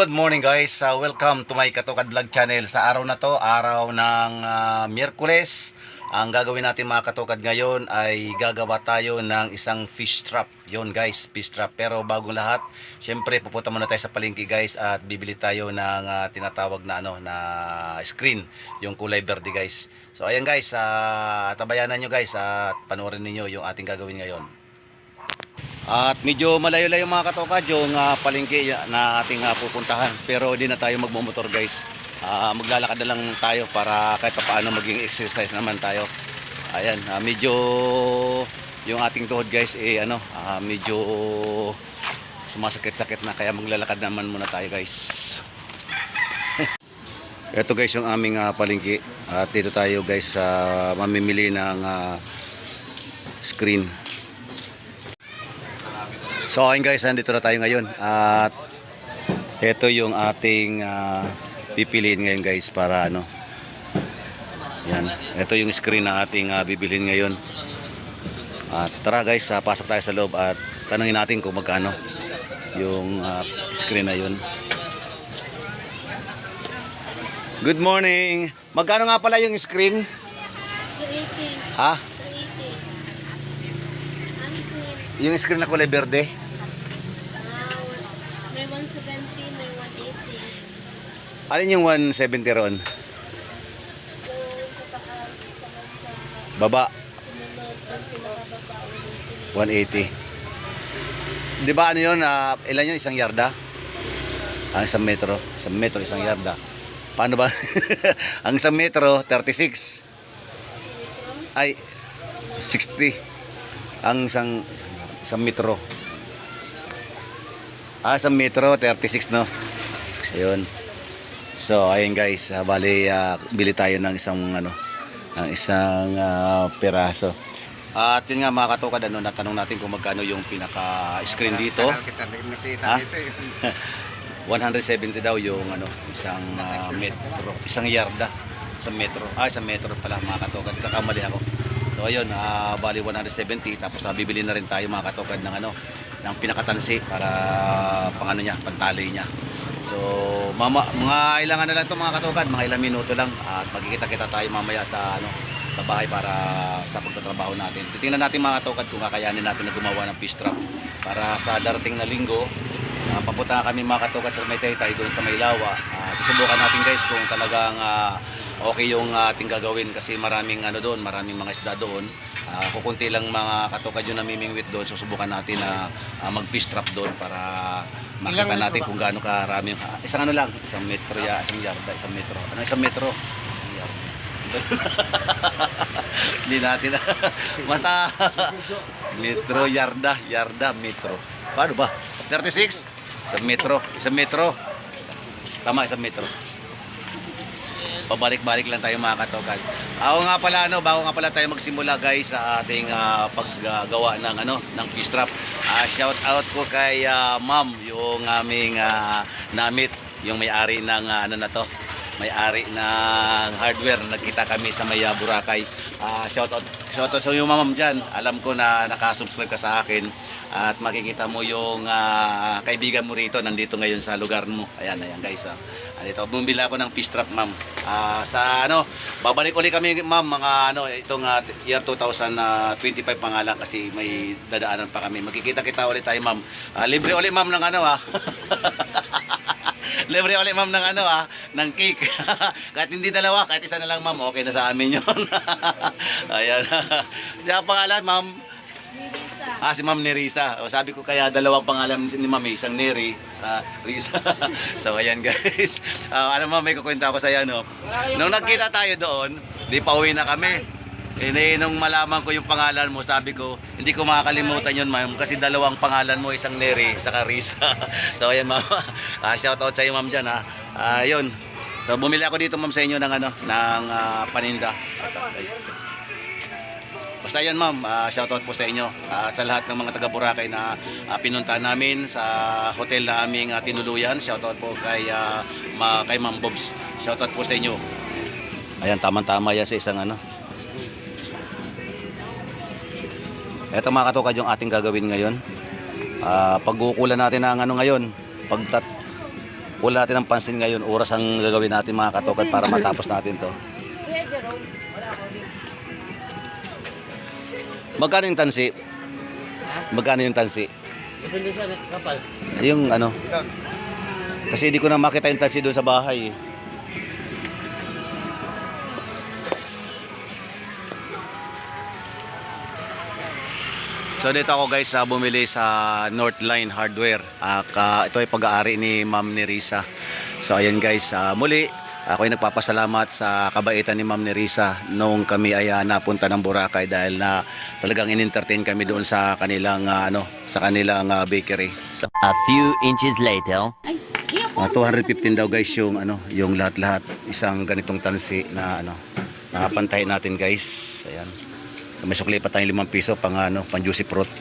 Good morning guys. Uh, welcome to my Katukad Vlog channel. Sa araw na to, araw ng uh, Miyerkules, ang gagawin natin mga katukad ngayon ay gagawa tayo ng isang fish trap. Yon guys, fish trap. Pero bagong lahat, syempre pupunta muna tayo sa palengke guys at bibili tayo ng uh, tinatawag na ano na screen, yung kulay verde guys. So ayan guys, uh, tabayanan nyo guys at panoorin niyo yung ating gagawin ngayon. At medyo malayo-layo mga katokad yung uh, palengke na ating uh, pupuntahan. Pero di na tayo magmumotor guys. Ah, maglalakad na lang tayo para kahit pa paano maging exercise naman tayo. Ayan, ah, medyo yung ating tuhod guys eh ano, ah, medyo sumasakit-sakit na kaya maglalakad naman muna tayo guys. Ito guys yung aming uh, palengke. At dito tayo guys sa mamimili ng ah, screen. So ayun guys, nandito na tayo ngayon at ito yung ating ah, pipiliin ngayon guys para ano. Yan, ito yung screen na ating ah, bibilhin ngayon. At tara guys, ah, pasok tayo sa loob at tanungin natin kung magkano yung ah, screen na yun. Good morning. Magkano nga pala yung screen? 380. Ha? 380. Ano sir? Yung screen na kulay berde? Ah, may 170, may 180. Alin yung 170 ron? Doon sa taas, saka sa Baba. sumunod, ang pinakababa, 180. 180. Di ba ano yun? ah, ilan yun? Isang yarda? Ang isang metro. Isang metro, isang yarda. Paano ba? ang isang metro, 36. Ay, 60. Ang isang, isang metro. Ah, isang metro, 36 no? Ayun. So, ayun guys, ah, bali ah, bili tayo ng isang ano, ng isang ah, piraso. At yun nga mga katukad, ano, natanong natin kung magkano yung pinaka-screen dito. Ha? dito eh. 170 daw yung ano, isang ah, metro, isang yarda, isang metro. Ah, isang metro pala mga katukad. Kakamali ako. So ayun, ah, bali 170 tapos ah, bibili na rin tayo mga katukad ng ano, ng pinakatansi para pang ano niya, pantali niya. So, mama, mga ilang ano lang to mga katukad, mga ilang minuto lang at magkikita-kita tayo mamaya sa ano sa bahay para sa pagtatrabaho natin. Titingnan natin mga katukad kung kakayanin natin na gumawa ng fish trap para sa darating na linggo Uh, papunta kami mga katukat sa may taytay doon sa Maylawa. Uh, susubukan natin guys kung talagang ah, okay yung ating gagawin kasi maraming ano doon, maraming mga isda doon. Uh, kukunti lang mga katukat yung namimingwit doon. Susubukan natin na ah, mag-fish trap doon para makita Ilang natin kung gaano karami. Ah, isang ano lang, isang metro ya, isang yarda, isang metro. Ano isang metro? Hindi natin. Basta metro, yarda, yarda, metro. Paano ba? 36? Isang metro, isang metro. Tama, isang metro. Pabalik-balik lang tayo mga katokan. Ako nga pala ano, bago nga pala tayo magsimula guys sa ating ah, paggawa ng ano, ng fish trap. Ah, shout out ko kay ah, Ma'am, yung aming ah, namit, yung may-ari ng ah, ano na to, may-ari ng hardware. Nagkita kami sa may ah, Boracay. Ah, shout out, shout out sa iyo ma'am diyan. Alam ko na naka-subscribe ka sa akin at makikita mo yung ah, kaibigan mo rito nandito ngayon sa lugar mo. Ayan, ayan guys. Ah. Dito, bumili ako ng fish trap, ma'am. Ah, sa ano, babalik ulit kami, ma'am, mga ano, itong ah, year 2025 pa nga lang kasi may dadaanan pa kami. Magkikita-kita ulit tayo, ma'am. Ah, libre ulit, ma'am, ng ano, ah. libre ulit, ma'am, ng ano, ah, ng cake. kahit hindi dalawa, kahit isa na lang, ma'am, okay na sa amin yun. Ayan. Siya ang pangalan, ma'am. Ah, si Ma'am Nerisa. O, sabi ko kaya dalawang pangalan ni Ma'am, eh, isang Neri, sa Risa. so, ayan guys. Ah, ano ma'am, may kukwenta ako sa iyo, no? Nung nagkita tayo doon, di pauwi na kami. Eh, di, nung malaman ko yung pangalan mo, sabi ko, hindi ko makakalimutan yun, ma'am, kasi dalawang pangalan mo, isang Neri, saka Risa. so, ayan, ma'am. Ah, shout out sa iyo, ma'am, dyan, ha. Yun. So, bumili ako dito, ma'am, sa inyo ng, ano, ng ah, paninda. Basta yan ma'am, Ah, shoutout po sa inyo Ah, sa lahat ng mga taga Boracay na ah, pinunta namin sa hotel na aming ah, tinuluyan. Shoutout po kay ah, ma, kay Ma'am Bobs. Shoutout po sa inyo. Ayan, tamang-tama yan sa isang ano. Ito mga katukad yung ating gagawin ngayon. Ah, pagkukulan natin ng ano ngayon, pagtat wala natin ang pansin ngayon. Oras ang gagawin natin mga katokad para matapos natin to. Magkano yung tansi? Magkano yung tansi? Depende sa kapal. Yung ano? Kasi hindi ko na makita yung tansi doon sa bahay. eh. So dito ako guys sa bumili sa Northline Hardware. Ah, ka, ito ay pag-aari ni Ma'am Nerisa. So ayan guys, ah, muli ako ay nagpapasalamat sa kabaitan ni Ma'am Nerisa nung kami ay ah, napunta ng Boracay dahil na talagang in-entertain kami doon sa kanilang ah, ano, sa kanilang ah, bakery. So, A few inches later. mga 215 daw guys yung ano, yung lahat-lahat isang ganitong tansi na ano, nakapantay natin guys. Ayan. So may sukli pa tayong 5 piso pang ano, pang juicy fruit.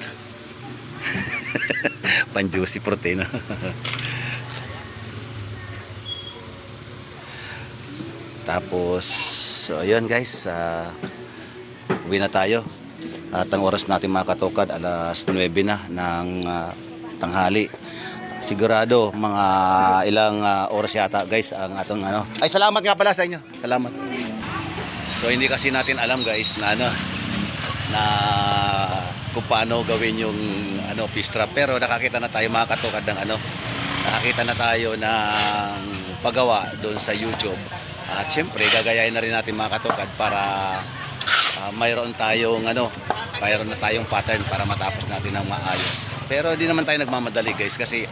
pang juicy fruit eh, no? Tapos, so ayun guys, ah, uwi na tayo. At ang oras natin mga katukad, alas 9 na ng ah, tanghali. Sigurado mga ilang ah, oras yata guys ang atong ano. Ay salamat nga pala sa inyo. Salamat. So hindi kasi natin alam guys na ano na kung paano gawin yung ano fish pero nakakita na tayo mga katukad ng ano nakakita na tayo ng paggawa doon sa YouTube at syempre gagayahin na rin natin mga katukad para ah, mayroon tayong ano mayroon na tayong pattern para matapos natin ng maayos. Pero hindi naman tayo nagmamadali guys kasi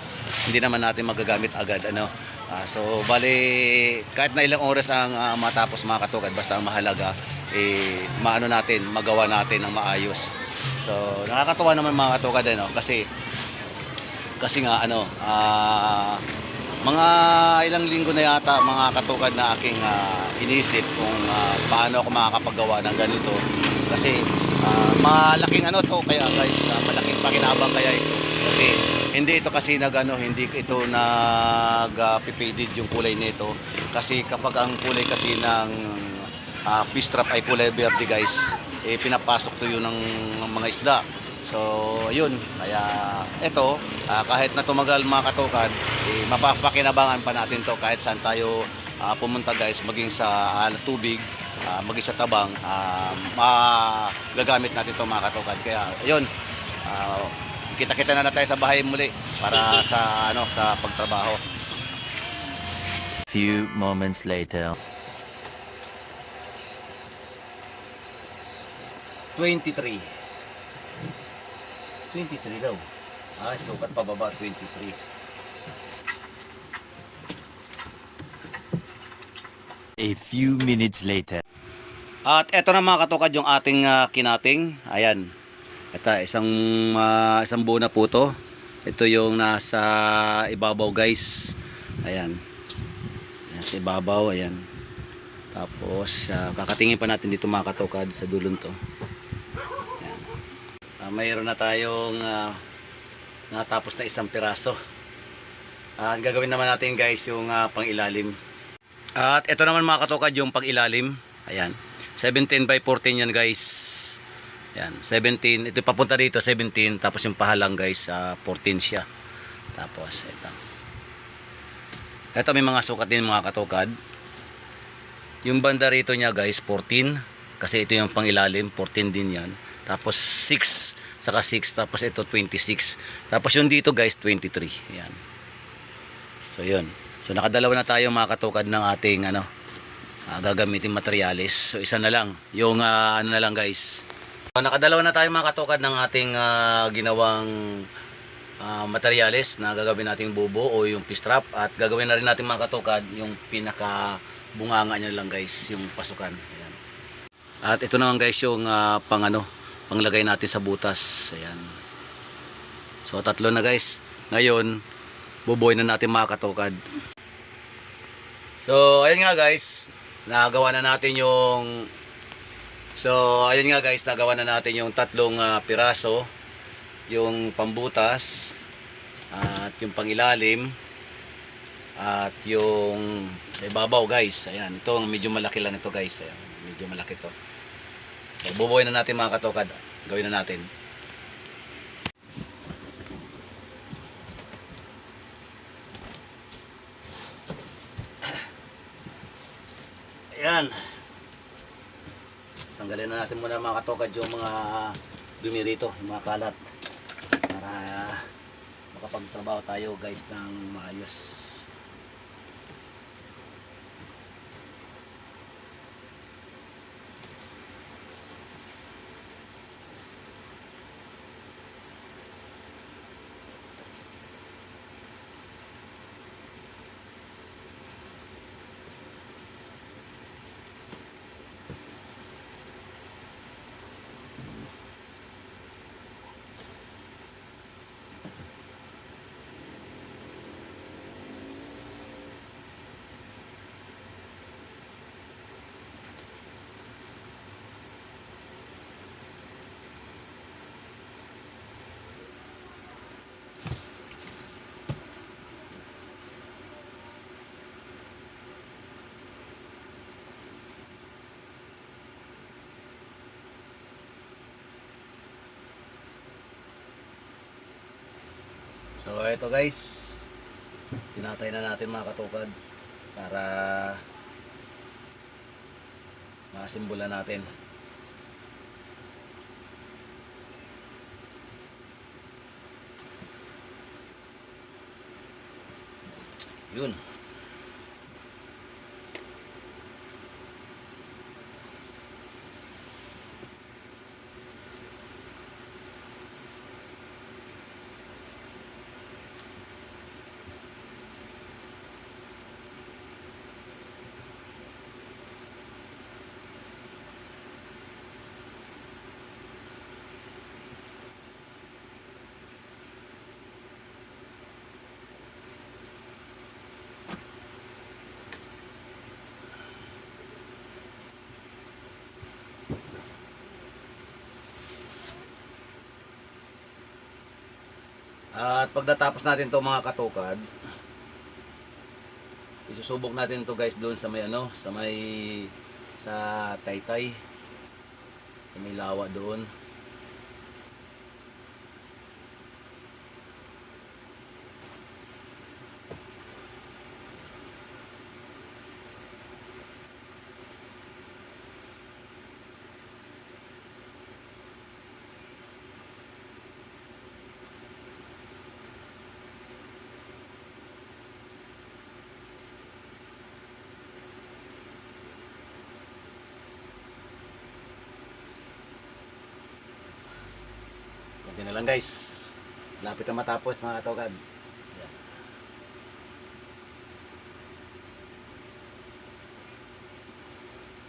hindi naman natin magagamit agad ano. Ah, so bali kahit na ilang oras ang ah, matapos mga katukad basta ang mahalaga eh maano natin magawa natin ng maayos. So nakakatuwa naman mga katukad ano kasi kasi nga ano ah, mga ilang linggo na yata mga katukad na aking ah, inisip kung ah, paano ako makakapagawa ng ganito. Kasi ah, malaking ano to kaya guys ah, malaking pakinabang kaya ito. Kasi hindi ito kasi nag ano, hindi ito nag ah, pipided yung kulay nito. Kasi kapag ang kulay kasi ng ah, fish trap ay kulay verde guys eh pinapasok to yun ng mga isda So, yun. Kaya, ito, ah, kahit na tumagal mga katukan, eh, mapapakinabangan pa natin to kahit saan tayo ah, pumunta guys, maging sa ah, tubig, ah, maging sa tabang, ah, magagamit natin to mga katukan. Kaya, yun. ah, kita-kita na na tayo sa bahay muli para sa ano sa pagtrabaho. Few moments later. 23. 23 daw. Ah, sukat pababa 23. A few minutes later. At eto na mga katukad yung ating ah, kinating. Ayan. Ito, isang, ah, isang buo na po to. Ito yung nasa ibabaw guys. Ayan. Ayan sa ibabaw. Ayan. Tapos, ah, kakatingin pa natin dito mga katukad sa dulon to. Ah, mayroon na tayong ah, natapos na isang piraso. At gagawin naman natin guys yung ah, pangilalim. At ito naman mga katukad yung pag-ilalim. Ayan. 17 by 14 yan guys. Ayan. 17. Ito papunta dito 17. Tapos yung pahalang guys ah, 14 siya. Tapos ito. Ito may mga sukat din mga katukad. Yung banda rito niya guys 14. Kasi ito yung pangilalim. 14 din yan. Tapos 6. Saka 6. Tapos ito 26. Tapos yung dito guys 23. Ayan. So yun. So nakadalawa na tayo mga katukad ng ating ano ah, gagamitin materialis. So isa na lang. Yung ah, ano na lang guys. So, nakadalawa na tayo mga katukad ng ating ah, ginawang ah, materialis na gagawin nating bubo o yung pistrap at gagawin na rin natin mga katukad yung pinaka bunganga niya lang guys, yung pasukan. Ayan. At ito naman guys yung ah, pang ano, panglagay natin sa butas. Ayan. So tatlo na guys. Ngayon, bubuhay na natin mga katukad. So, ayun nga guys, nagawa na natin yung So, ayun nga guys, nagawa na natin yung tatlong ah, piraso, yung pambutas, at yung pangilalim, at yung sa ibabaw guys. Ayan, ito medyo malaki lang ito guys. Ayan, medyo malaki to. Pagbubuhay na natin mga katokad. Gawin na natin. Ayan. Tanggalin na natin muna mga katokad yung mga dumi yung mga kalat. Para makapagtrabaho tayo guys ng maayos. So ito guys, tinatay na natin mga katukad para makasimbola natin. Yun. At pag natapos natin to mga katukad, isusubok natin to guys doon sa may ano, sa may sa Taytay. Sa may lawa doon. Kunti na lang guys. Lapit na matapos mga katukad. Ayan.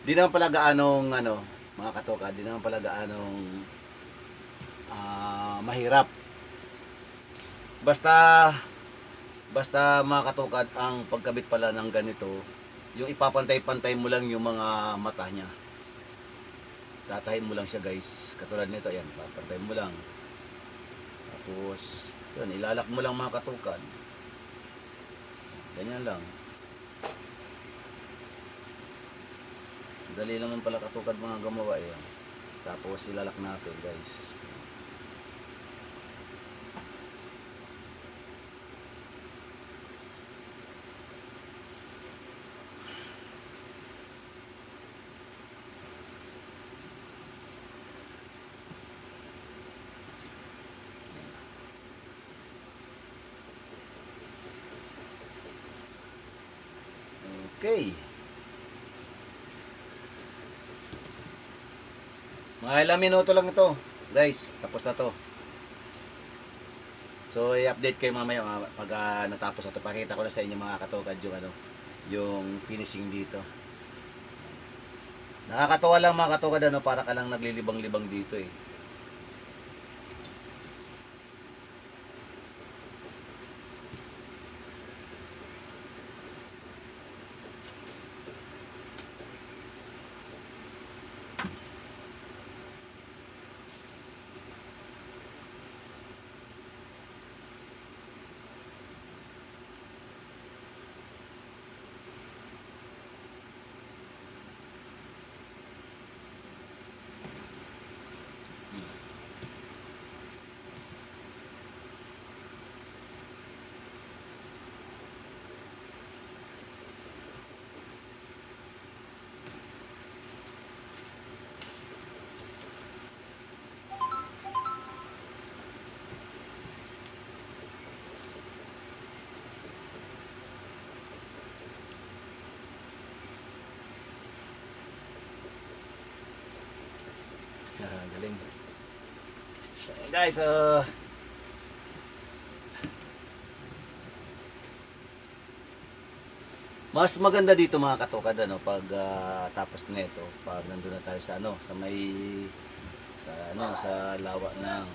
Di naman pala gaanong ano, mga katukad, di naman pala gaanong ah, mahirap. Basta basta mga katukad ang pagkabit pala ng ganito, yung ipapantay-pantay mo lang yung mga mata niya. Tatahin mo lang siya guys. Katulad nito, ayan, papantay mo lang. Tapos, yun, ilalak mo lang mga katukan. Ganyan lang. Dali naman pala katukan mga gumawa yan. Tapos ilalak natin guys. Okay. Mga ilang minuto lang ito. Guys, tapos na to. So, i-update kayo mamaya pag ah, natapos na. Pakita ko na sa inyo mga katokad yung ano, yung finishing dito. Nakakatawa lang mga katokad ano, para ka lang naglilibang-libang dito eh. So, guys, uh, mas maganda dito mga katukad ano pag ah, tapos nito pag nandun na tayo sa ano sa may sa ano sa lawa ng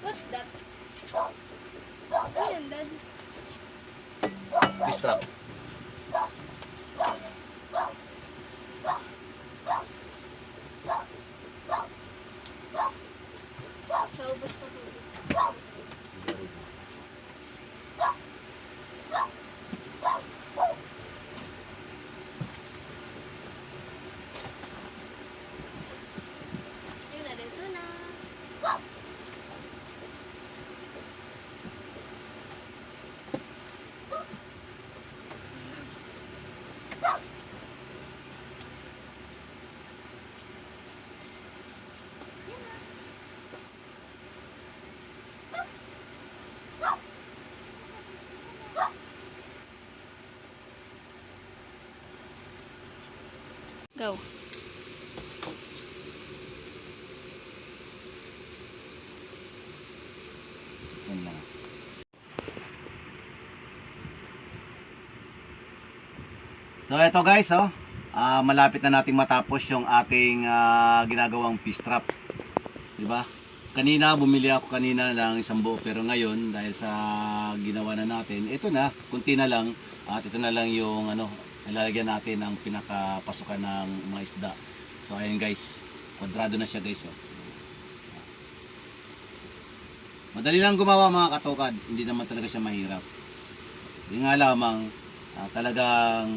What's that? Bistrap. Go. So eto guys, oh. Ah, malapit na nating matapos yung ating ah, ginagawang fish trap. 'Di ba? Kanina bumili ako kanina lang isang buo pero ngayon dahil sa ginawa na natin, ito na, kunti na lang at ito na lang yung ano, ilalagyan natin ng pinakapasukan ng mga isda. So ayun guys, kwadrado na siya guys. Oh. Madali lang gumawa mga katokad, hindi naman talaga siya mahirap. Yung nga lamang, ah, talagang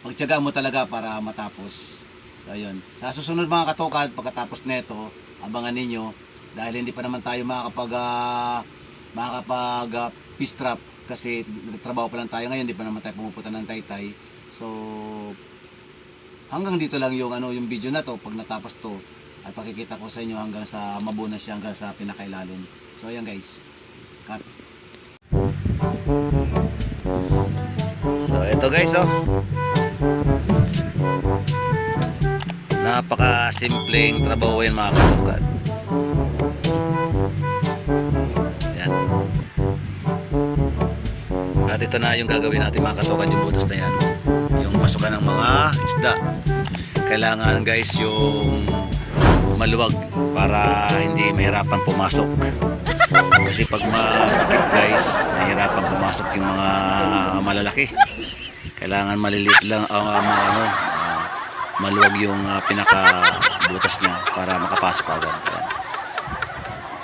pagtyaga mo talaga para matapos. So ayun. Sa susunod mga katokad, pagkatapos neto, abangan ninyo dahil hindi pa naman tayo makakapag uh, makakapag ah, fish trap kasi nagtrabaho pa lang tayo ngayon, hindi pa naman tayo pumupunta ng taytay. So hanggang dito lang yung ano yung video na to pag natapos to ay pakikita ko sa inyo hanggang sa mabuna siya hanggang sa pinakailalim. So ayan guys. Cut. So ito guys oh. Napaka simpleng trabaho yan mga katugad. Ito na yung gagawin natin mga katukan yung butas na yan. Yung pasukan ng mga isda. Kailangan guys yung maluwag para hindi mahirapan pumasok. Kasi pag masikip guys, nahirapan pumasok yung mga malalaki. Kailangan maliliit lang ang uh, mga ano, ah, maluwag yung ah, pinaka butas niya para makapasok agad.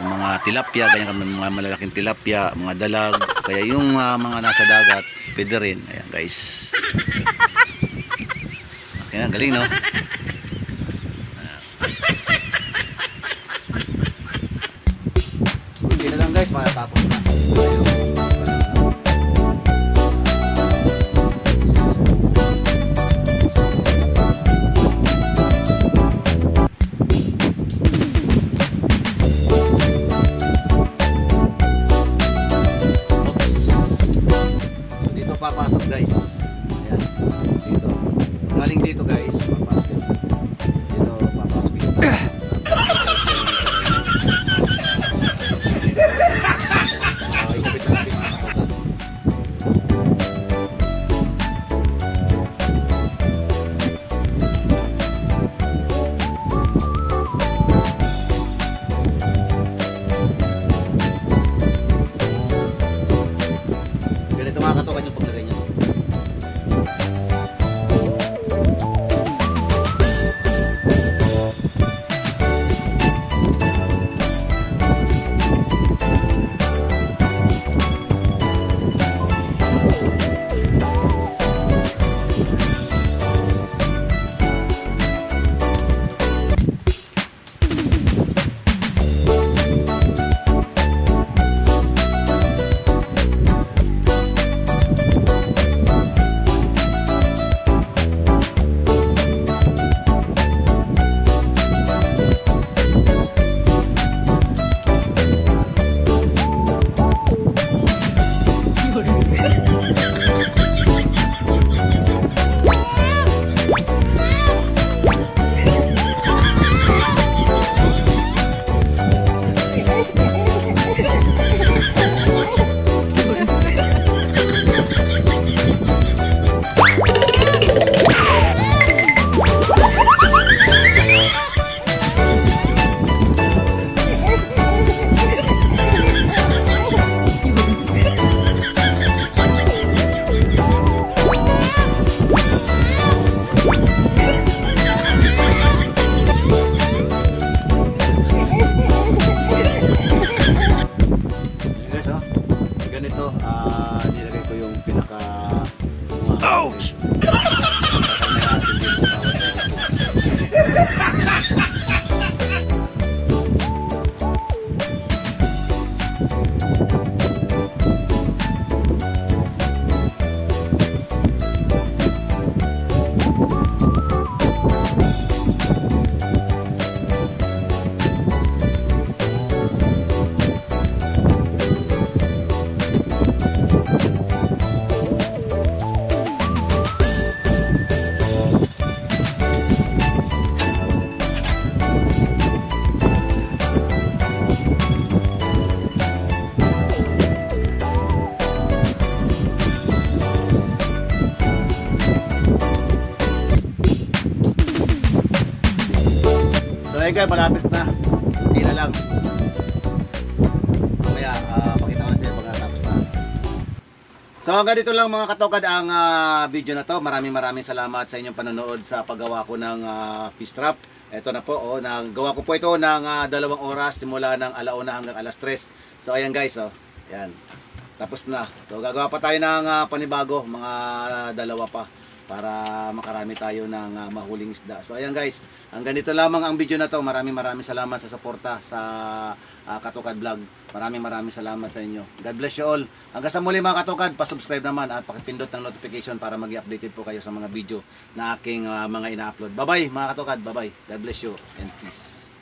Mga tilapia, ganyan kami mga malalaking tilapia, mga dalag, kaya yung ah, mga nasa dagat, pwede rin. Ayan guys. Okay na, galing no? Guys, malapit na. Hindi na lang. Mamaya, ah, pakita ko na sa pag natapos na. So hanggang dito lang mga katokad ang ah, video na to. Maraming maraming salamat sa inyong panonood sa paggawa ko ng ah, fish trap. Ito na po, oh, nagawa ko po ito ng ah, dalawang oras simula ng alauna hanggang alas 3. So ayan guys, oh. Yan. Tapos na. So gagawa pa tayo ng ah, panibago, mga dalawa pa para makarami tayo ng ah, mahuling isda. So ayan guys, hanggang dito lamang ang video na to. Maraming maraming salamat sa suporta sa ah, Katukad Vlog. Maraming maraming salamat sa inyo. God bless you all. Hanggang sa muli mga Katukad, pa-subscribe naman at pakipindot ng notification para maging updated po kayo sa mga video na aking ah, mga ina-upload. Bye-bye mga Katukad. Bye-bye. God bless you and peace.